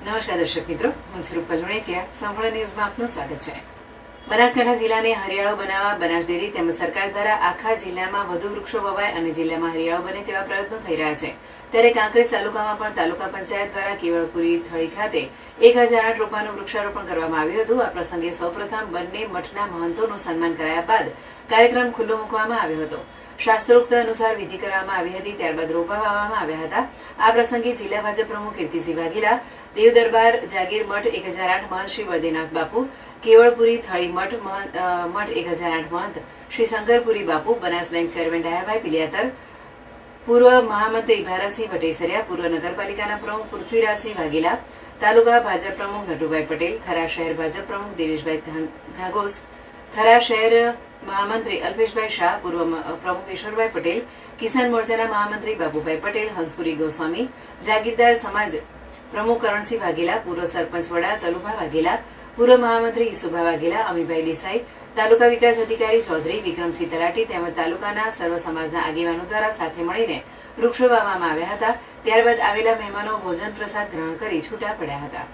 નમસ્કાર દર્શક મિત્રો, હું પલુણેચિયા સાંભળા ન્યૂઝમાં આપનું સ્વાગત છે. બનાસકાંઠા જિલ્લાને હરિયાળો બનાવવા બનાસ ડેરી તેમજ સરકાર દ્વારા આખા જિલ્લામાં વધુ વૃક્ષો વવાય અને જિલ્લામાં હરિયાળો બને તેવા પ્રયત્નો થઈ રહ્યા છે. ત્યારે કાંકરેજ તાલુકામાં પણ તાલુકા પંચાયત દ્વારા કેવળપુરી થળી ખાતે એક હજાર આઠ રોપાનું વૃક્ષારોપણ કરવામાં આવ્યું હતું. આ પ્રસંગે સૌપ્રથમ બંને મઠના મહંતોનું સન્માન કરાયા બાદ કાર્યક્રમ ખુલ્લો મૂકવામાં આવ્યો હતો. શાસ્ત્રોક્ત અનુસાર વિધિ કરવામાં આવી હતી, ત્યારબાદ રોપા વાવવામાં આવ્યા હતા. આ પ્રસંગે જિલ્લા ભાજપ પ્રમુખ કીર્તિસિંહ વાઘેલા દેવ દરબાર જાગીર મઠ એક હજાર આઠ મહંત શ્રી વૈદ્યનાથ બાપુ, કેવળપુરી થળી મઠ મઠ એક હજાર આઠ મહંત શ્રી શંકરપુરી બાપુ, બનાસ બેંક ચેરમેન ડાયાભાઈ પિલિયાતર, પૂર્વ મહામંત્રી ભારતસિંહ ભટેસરિયા, પૂર્વ નગરપાલિકાના પ્રમુખ પૃથ્વીરાજસિંહ વાઘેલા, તાલુકા ભાજપ પ્રમુખ નટુભાઈ પટેલ, થરા શહેર ભાજપ પ્રમુખ દિનેશભાઈ ઘા- થરા શહેર મહામંત્રી અલ્પેશભાઈ શાહ, પૂર્વ પ્રમુખ ઈશ્વરભાઈ પટેલ, કિસાન મોરચાના મહામંત્રી બાબુભાઈ પટેલ, હંસપુરી ગોસ્વામી, જાગીરદાર સમાજ પ્રમુખ કરણસિંહ વાઘેલા, પૂર્વ સરપંચ વડા તલુભા વાઘેલા, પૂર્વ મહામંત્રી ઈસુભા વાઘેલા અમીભાઈ દેસાઈ, તાલુકા વિકાસ અધિકારી ચૌધરી વિક્રમસિંહ તલાટી તેમજ તાલુકાના સર્વ સમાજના આગેવાનો દ્વારા સાથે મળીને વૃક્ષો વાવવામાં આવ્યા હતા. ત્યારબાદ આવેલા મહેમાનો ભોજન પ્રસાદ ગ્રહણ કરી છૂટા પડ્યા હતા.